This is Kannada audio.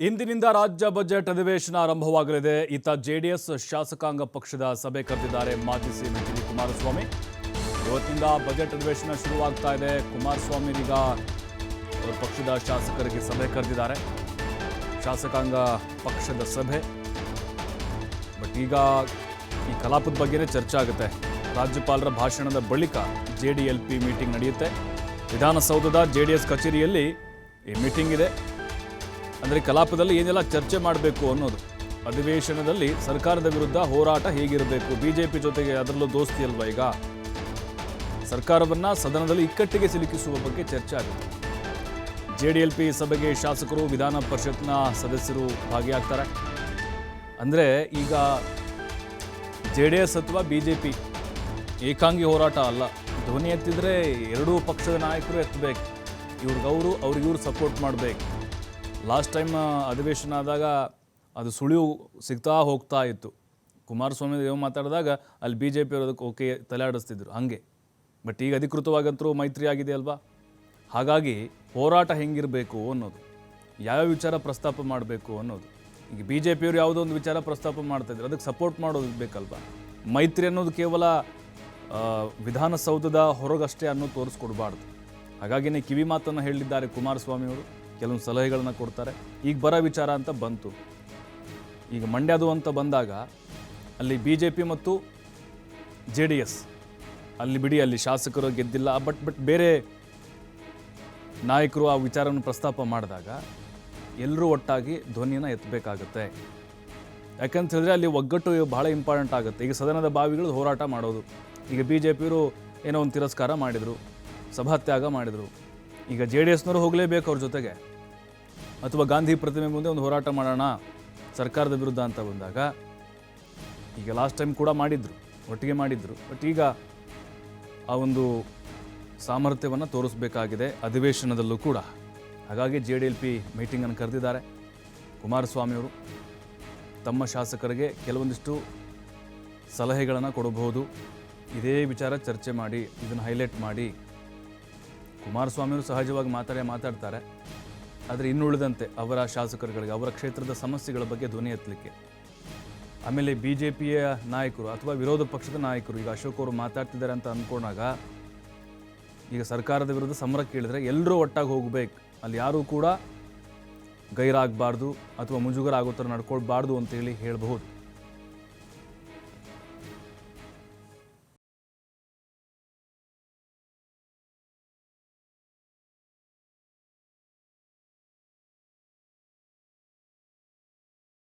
ಇಂದಿನಿಂದ ರಾಜ್ಯ ಬಜೆಟ್ ಅಧಿವೇಶನ ಆರಂಭವಾಗಲಿದೆ. ಇತ್ತ ಜೆಡಿಎಸ್ ಶಾಸಕಾಂಗ ಪಕ್ಷದ ಸಭೆ ಕರೆದಿದ್ದಾರೆ. ಮಾಜಿ ಸಿಎಂ ಎಚ್ ಡಿ ಕುಮಾರಸ್ವಾಮಿ. ಇವತ್ತಿಂದ ಬಜೆಟ್ ಅಧಿವೇಶನ ಶುರುವಾಗ್ತಾ ಇದೆ. ಕುಮಾರಸ್ವಾಮಿನೀಗ ಅವರ ಪಕ್ಷದ ಶಾಸಕರಿಗೆ ಸಭೆ ಕರೆದಿದ್ದಾರೆ. ಶಾಸಕಾಂಗ ಪಕ್ಷದ ಸಭೆ. ಬಟ್ ಈಗ ಈ ಕಲಾಪದ ಬಗ್ಗೆನೇ ಚರ್ಚೆ ಆಗುತ್ತೆ. ರಾಜ್ಯಪಾಲರ ಭಾಷಣದ ಬಳಿಕ ಜೆ ಮೀಟಿಂಗ್ ನಡೆಯುತ್ತೆ. ವಿಧಾನಸೌಧದ ಜೆ ಡಿ ಎಸ್ ಕಚೇರಿಯಲ್ಲಿ ಈ ಮೀಟಿಂಗ್ ಇದೆ. ಅಂದರೆ ಕಲಾಪದಲ್ಲಿ ಏನೆಲ್ಲ ಚರ್ಚೆ ಮಾಡಬೇಕು ಅನ್ನೋದು. ಅಧಿವೇಶನದಲ್ಲಿ ಸರ್ಕಾರದ ವಿರುದ್ಧ ಹೋರಾಟ ಹೇಗಿರಬೇಕು? ಬಿಜೆಪಿ ಜೊತೆಗೆ ಅದರಲ್ಲೂ ದೋಸ್ತಿ ಅಲ್ವಾ ಈಗ? ಸರ್ಕಾರವನ್ನು ಸದನದಲ್ಲಿ ಇಕ್ಕಟ್ಟಿಗೆ ಸಿಲುಕಿಸುವ ಬಗ್ಗೆ ಚರ್ಚೆ ಆಗುತ್ತೆ ಜೆಡಿಎಲ್ ಪಿ ಸಭೆಗೆ ಶಾಸಕರು, ವಿಧಾನ ಪರಿಷತ್ನ ಸದಸ್ಯರು ಭಾಗಿಯಾಗ್ತಾರೆ. ಅಂದರೆ ಈಗ ಜೆ ಡಿ ಎಸ್ ಅಥವಾ ಬಿ ಜೆ ಪಿ ಏಕಾಂಗಿ ಹೋರಾಟ ಅಲ್ಲ. ಧ್ವನಿ ಎತ್ತಿದರೆ ಎರಡೂ ಪಕ್ಷದ ನಾಯಕರು ಎತ್ತಬೇಕು. ಇವ್ರಿಗವರು ಅವ್ರಿಗಿವ್ರು ಸಪೋರ್ಟ್ ಮಾಡಬೇಕು. ಲಾಸ್ಟ್ ಟೈಮ್ ಅಧಿವೇಶನ ಆದಾಗ ಅದು ಸುಳಿವು ಸಿಗ್ತಾ ಹೋಗ್ತಾ ಇತ್ತು. ಕುಮಾರಸ್ವಾಮಿ ಏನು ಮಾತಾಡಿದಾಗ ಅಲ್ಲಿ ಬಿ ಜೆ ಪಿ ಅದಕ್ಕೆ ಓಕೆ ತಲೆ ಆಡಿಸ್ತಿದ್ರು, ಹಾಗೆ. ಬಟ್ ಈಗ ಅಧಿಕೃತವಾಗಂತರೂ ಮೈತ್ರಿ ಆಗಿದೆ ಅಲ್ವಾ? ಹಾಗಾಗಿ ಹೋರಾಟ ಹೆಂಗಿರಬೇಕು ಅನ್ನೋದು ಯಾವ್ಯಾವ ವಿಚಾರ ಪ್ರಸ್ತಾಪ ಮಾಡಬೇಕು ಅನ್ನೋದು. ಈಗ ಬಿ ಜೆ ಪಿಯವರು ಯಾವುದೋ ಒಂದು ವಿಚಾರ ಪ್ರಸ್ತಾಪ ಮಾಡ್ತಾ ಇದ್ರು ಅದಕ್ಕೆ ಸಪೋರ್ಟ್ ಮಾಡೋದು ಬೇಕಲ್ವಾ? ಮೈತ್ರಿ ಅನ್ನೋದು ಕೇವಲ ವಿಧಾನಸೌಧದ ಹೊರಗಷ್ಟೇ ಅನ್ನೋದು ತೋರಿಸ್ಕೊಡ್ಬಾರ್ದು. ಹಾಗಾಗಿನೇ ಕಿವಿ ಮಾತನ್ನು ಹೇಳಿದ್ದಾರೆ ಕುಮಾರಸ್ವಾಮಿ ಅವರು. ಕೆಲವೊಂದು ಸಲಹೆಗಳನ್ನು ಕೊಡ್ತಾರೆ. ಈಗ ಬರೋ ವಿಚಾರ ಅಂತ ಬಂತು. ಈಗ ಮಂಡ್ಯದು ಅಂತ ಬಂದಾಗ ಅಲ್ಲಿ ಬಿ ಜೆ ಪಿ ಮತ್ತು ಜೆ ಡಿ ಎಸ್, ಅಲ್ಲಿ ಬಿಡಿ, ಅಲ್ಲಿ ಶಾಸಕರು ಗೆದ್ದಿಲ್ಲ. ಬಟ್ ಬಟ್ ಬೇರೆ ನಾಯಕರು ಆ ವಿಚಾರವನ್ನು ಪ್ರಸ್ತಾಪ ಮಾಡಿದಾಗ ಎಲ್ಲರೂ ಒಟ್ಟಾಗಿ ಧ್ವನಿಯನ್ನು ಎತ್ತಬೇಕಾಗತ್ತೆ. ಯಾಕಂತ ಹೇಳಿದ್ರೆ ಅಲ್ಲಿ ಒಗ್ಗಟ್ಟು ಬಹಳ ಇಂಪಾರ್ಟೆಂಟ್ ಆಗುತ್ತೆ. ಈಗ ಸದನದ ಬಾವಿಗಳು ಹೋರಾಟ ಮಾಡೋದು. ಈಗ ಬಿ ಜೆ ಪಿಯವರು ಏನೋ ಒಂದು ತಿರಸ್ಕಾರ ಮಾಡಿದರು, ಸಭಾತ್ಯಾಗ ಮಾಡಿದರು. ಈಗ ಜೆ ಡಿ ಎಸ್ನವರು ಹೋಗಲೇಬೇಕು ಅವ್ರ ಜೊತೆಗೆ. ಅಥವಾ ಗಾಂಧಿ ಪ್ರತಿಮೆ ಮುಂದೆ ಒಂದು ಹೋರಾಟ ಮಾಡೋಣ, ಸರ್ಕಾರದ ವಿರುದ್ಧ ಅಂತ ಬಂದಾಗ, ಈಗ ಲಾಸ್ಟ್ ಟೈಮ್ ಕೂಡ ಮಾಡಿದ್ರು, ಒಟ್ಟಿಗೆ ಮಾಡಿದ್ರು. ಬಟ್ ಈಗ ಆ ಒಂದು ಸಾಮರ್ಥ್ಯವನ್ನು ತೋರಿಸಬೇಕಾಗಿದೆ ಅಧಿವೇಶನದಲ್ಲೂ ಕೂಡ. ಹಾಗಾಗಿ ಜೆ ಡಿ ಎಲ್ ಪಿ ಮೀಟಿಂಗನ್ನು ಕರೆದಿದ್ದಾರೆ. ಕುಮಾರಸ್ವಾಮಿಯವರು ತಮ್ಮ ಶಾಸಕರಿಗೆ ಕೆಲವೊಂದಿಷ್ಟು ಸಲಹೆಗಳನ್ನು ಕೊಡಬಹುದು. ಇದೇ ವಿಚಾರ ಚರ್ಚೆ ಮಾಡಿ, ಇದನ್ನು ಹೈಲೈಟ್ ಮಾಡಿ ಕುಮಾರಸ್ವಾಮಿಯವರು ಸಹಜವಾಗಿ ಮಾತಾಡೇ ಮಾತಾಡ್ತಾರೆ. ಆದರೆ ಇನ್ನುಳಿದಂತೆ ಅವರ ಶಾಸಕರುಗಳಿಗೆ, ಅವರ ಕ್ಷೇತ್ರದ ಸಮಸ್ಯೆಗಳ ಬಗ್ಗೆ ಧ್ವನಿ ಎತ್ತಲಿಕ್ಕೆ. ಆಮೇಲೆ ಬಿ ಜೆ ಪಿಯ ನಾಯಕರು ಅಥವಾ ವಿರೋಧ ಪಕ್ಷದ ನಾಯಕರು, ಈಗ ಅಶೋಕ್ ಅವರು ಮಾತಾಡ್ತಿದ್ದಾರೆ ಅಂತ ಅಂದ್ಕೊಂಡಾಗ, ಈಗ ಸರ್ಕಾರದ ವಿರುದ್ಧ ಸಮರ ಕೇಳಿದರೆ ಎಲ್ಲರೂ ಒಟ್ಟಾಗಿ ಹೋಗಬೇಕು. ಅಲ್ಲಿ ಯಾರೂ ಕೂಡ ಗೈರಾಗಬಾರ್ದು ಅಥವಾ ಮುಜುಗರ ಆಗೋ ಥರ ನಡ್ಕೊಳ್ಬಾರ್ದು ಅಂತೇಳಿ ಹೇಳಬಹುದು.